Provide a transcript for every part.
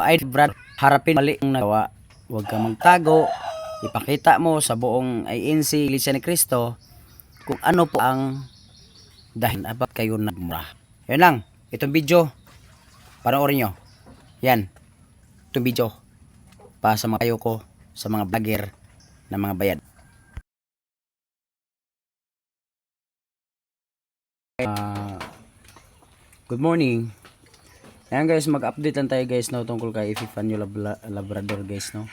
Ay, Brad, harapin mali ang nagawa. Huwag kang magtago. Ipakita mo sa buong INC Iglesia ni Cristo kung ano po ang dahil abat kayo nagmura. Yan lang. Itong video. Panoorin nyo. Yan. Itong video. Para sa mga kayo ko, sa mga vlogger na mga bayad. Ah, good morning. Ayan guys, mag-update lang tayo guys no tungkol kay Epifanio Labla- Labrador guys no.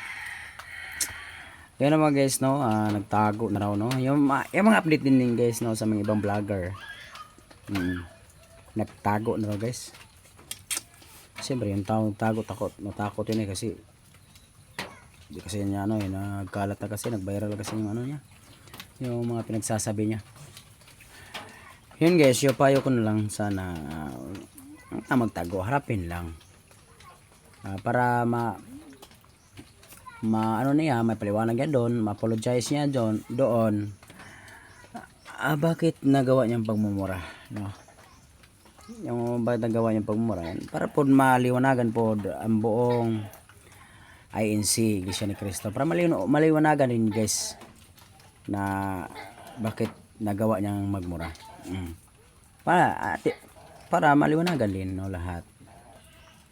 Yan naman guys no, ah, nagtago na raw no. Yung, ma- yung mga update din din guys no sa mga ibang vlogger. Mm. Nagtago na raw guys. Siyempre yung tao tago takot, natakot yun eh kasi di kasi niya ano eh, nagkalat na kasi, nag-viral kasi yung ano niya. Yung mga pinagsasabi niya. Yun guys, yung payo ko na lang sana uh, magtago, harapin lang. Ah, para ma ma ano niya, may paliwanag niya doon, ma-apologize niya doon, doon. Ah, bakit nagawa niyang pagmumura, no? Yung bakit nagawa niyang pagmumura, yan, para po maliwanagan po ang buong INC, Iglesia ni Cristo. Para maliwan maliwanagan din guys na bakit nagawa niyang magmura. Mm. Para ati, para maliwanagan din no lahat.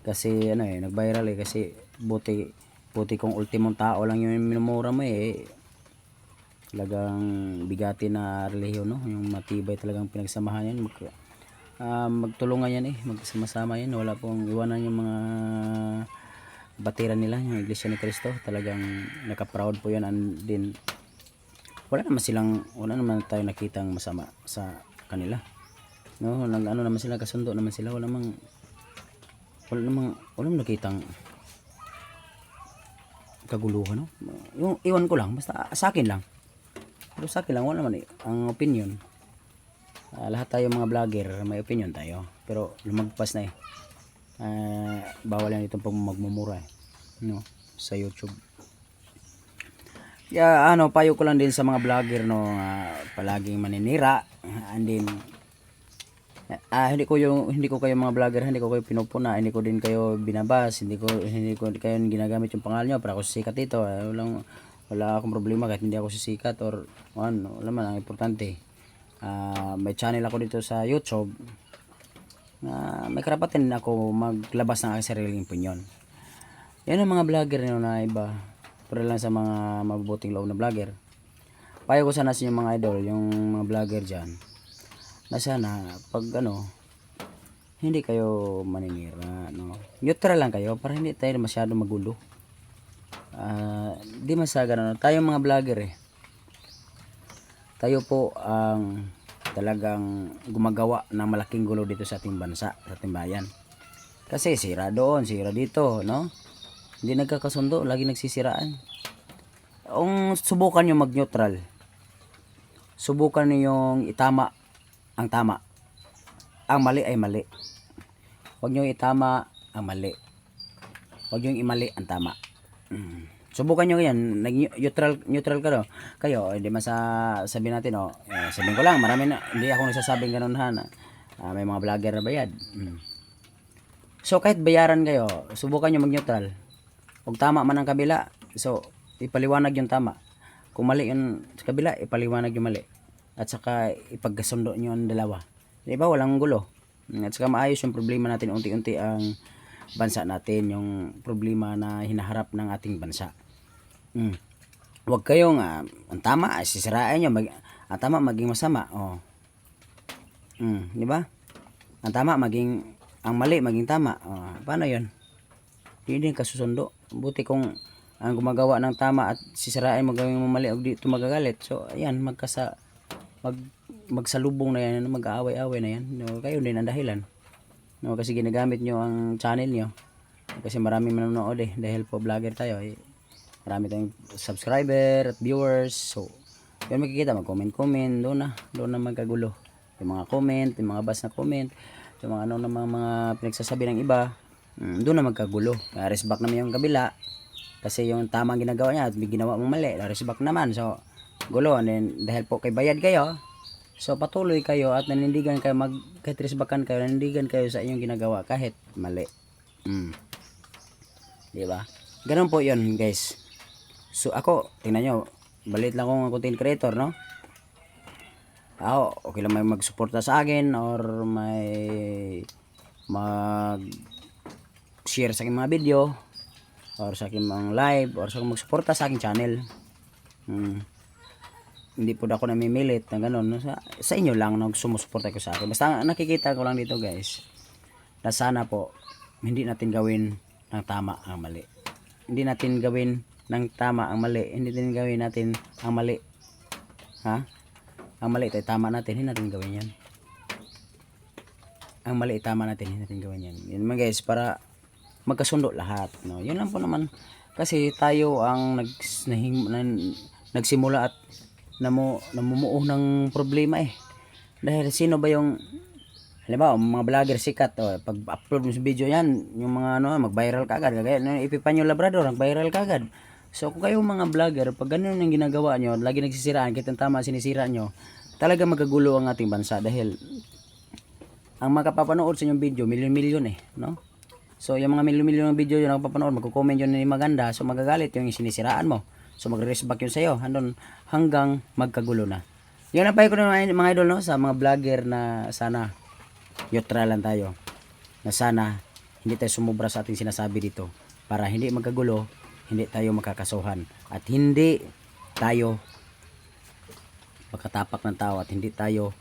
Kasi ano eh nag-viral eh kasi buti buti kung ultimong tao lang yung minumura mo eh. Talagang bigati na relihiyon no? Yung matibay talagang pinagsamahan yan. Mag, ah, magtulungan yan eh magsama-sama yan. Wala pong iwanan yung mga batiran nila yung iglesia ni Cristo. Talagang naka-proud po yan. And din wala naman silang wala naman tayo nakitang masama sa kanila no nag ano naman sila kasundo naman sila. Wala namang wala namang wala namang nakitang kaguluhan no? Yung iwan ko lang basta sa akin lang. Pero sa akin lang wala naman eh, ang opinion Ah, lahat tayo mga vlogger may opinion tayo. Pero lumagpas na eh. Ah, bawal yan itong pag eh no? Sa YouTube. Yeah, ano, payo ko lang din sa mga vlogger no, ah, palaging maninira. And then ah hindi ko yung hindi ko kayo mga vlogger, hindi ko kayo pinupuna, hindi ko din kayo binabas, hindi ko hindi ko kayo ginagamit yung pangalan niyo para ako sisikat dito. Ah, walang wala akong problema kahit hindi ako sisikat or ano, wala man ang importante. Ah, may channel ako dito sa YouTube. na may karapatan din ako maglabas ng aking sariling opinion. Yan ang mga vlogger nyo na iba. Pero lang sa mga mabubuting loob na vlogger. Payo ko sana sa inyo mga idol, yung mga vlogger dyan. Na sana, pag ano, hindi kayo maninira, no? Neutral lang kayo para hindi tayo masyado magulo. Ah, di masaga no. Tayo mga vlogger eh. Tayo po ang talagang gumagawa ng malaking gulo dito sa ating bansa, sa ating bayan. Kasi sira doon, sira dito, no? Hindi nagkakasundo, lagi nagsisiraan. Kung subukan nyo mag-neutral, subukan nyo yung itama ang tama. Ang mali ay mali. Huwag nyo itama ang mali. Huwag nyo imali ang tama. Mm. Subukan nyo yan, nag-neutral neutral ka no. Kayo, hindi man sa sabihin natin, oh, eh, sabihin ko lang, marami na, hindi ako nagsasabing ganun ha, ah, may mga vlogger na bayad. Mm. So, kahit bayaran kayo, subukan nyo mag-neutral. Kung tama man ang kabila, so, ipaliwanag yung tama. Kung mali yung kabila, ipaliwanag yung mali. At saka, ipagkasundo nyo ang dalawa. Di ba? Walang gulo. At saka maayos yung problema natin unti-unti ang bansa natin, yung problema na hinaharap ng ating bansa. Mm. Huwag kayong, ah, ang tama, sisirain nyo. Mag, ang tama, maging masama. Oh. Mm, di ba? Ang tama, maging, ang mali, maging tama. Oh, paano yun? Hindi din kasusundo. Buti kung ang gumagawa ng tama at sisirain mo gawing mali o dito magagalit. So, ayan, magkasa, mag, magsalubong na yan, mag-aaway-aaway na yan. No, kayo din ang dahilan. No, kasi ginagamit nyo ang channel nyo. Kasi marami manonood eh. Dahil po vlogger tayo eh. Marami tayong subscriber at viewers. So, yun makikita, mag-comment-comment. Doon na. Doon na magkagulo. Yung mga comment, yung mga bas na comment. Yung mga ano na mga, mga pinagsasabi ng iba. Mm, doon na magkagulo. Kaya back naman yung kabila. Kasi yung tamang ginagawa niya at may ginawa mong mali. back naman. So, gulo. And dahil po kay bayad kayo, so patuloy kayo at nanindigan kayo, mag, kahit resbackan kayo, nanindigan kayo sa inyong ginagawa kahit mali. Mm. Di ba? Ganun po yun, guys. So, ako, tingnan nyo, balit lang akong content creator, no? Ako, okay lang may magsuporta sa akin or may mag share sa aking mga video or sa aking mga live or sa magsuporta sa aking channel. Hmm. Hindi po ako namimilit na gano'n. no? Sa, sa inyo lang nang sumusuporta ko sa akin. Basta nakikita ko lang dito guys na sana po hindi natin gawin ng tama ang mali. Hindi natin gawin ng tama ang mali. Hindi natin gawin natin ang mali. Ha? Ang mali tayo tama natin, hindi natin gawin yan. Ang mali tama natin, hindi natin gawin yan. Yun mga guys, para magkasundo lahat. No? Yun lang po naman. Kasi tayo ang nag, nahim, nan- nagsimula at namu, namumuo ng problema eh. Dahil sino ba yung Halimbawa, mga vlogger sikat, oh, pag upload mo sa video yan, yung mga ano, mag-viral kagad. Kagaya, ipipanyo labrador, mag-viral kagad. So, kung kayo mga vlogger, pag ganun ang ginagawa nyo, lagi nagsisiraan, kitang tama sinisira nyo, talaga magagulo ang ating bansa dahil ang makapapanood sa inyong video, milyon-milyon eh, no? So, yung mga milyon-milyon ng video yun ang papanood, magko-comment yun na maganda, so magagalit yung sinisiraan mo. So, mag-respect yun sa'yo, handon, hanggang magkagulo na. Yun ang payo ko ng mga, idol, no? Sa mga vlogger na sana, neutral lang tayo. Na sana, hindi tayo sumubra sa ating sinasabi dito. Para hindi magkagulo, hindi tayo makakasuhan. At hindi tayo makatapak ng tao at hindi tayo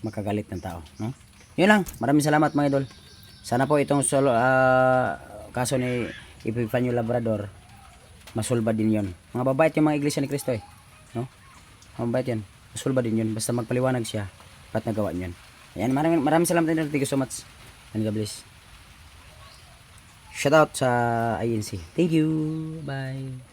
makagalit ng tao. No? Yun lang. Maraming salamat mga idol. Sana po itong solo, ah, kaso ni Epifanio Labrador, masulba din yon. Mga babait yung mga iglesia ni Kristo eh. No? Mga babait yan. Masulba din yun. Basta magpaliwanag siya. Ba't nagawa niyan? Ayan, maraming, maraming salamat din. Thank you so much. And God bless. Shout out sa INC. Thank you. Bye.